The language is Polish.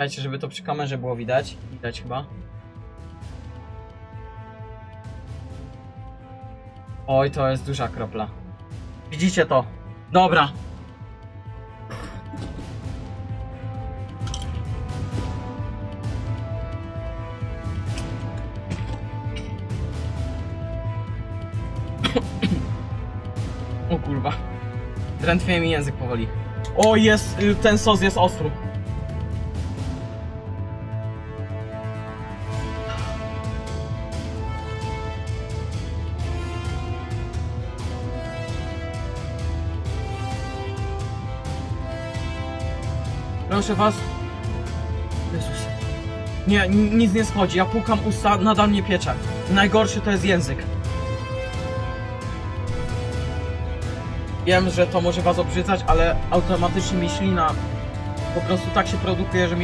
Słuchajcie, żeby to przy kamerze było widać. Widać chyba. Oj, to jest duża kropla. Widzicie to? Dobra. O kurwa. Drętwieje mi język powoli. O, jest, ten sos jest ostry. Proszę was. Jezus. Nie, ni- nic nie schodzi. Ja pukam usta, nadal mnie piecze. Najgorszy to jest język. Wiem, że to może was obrzydzać, ale automatycznie mi ślina po prostu tak się produkuje, że mi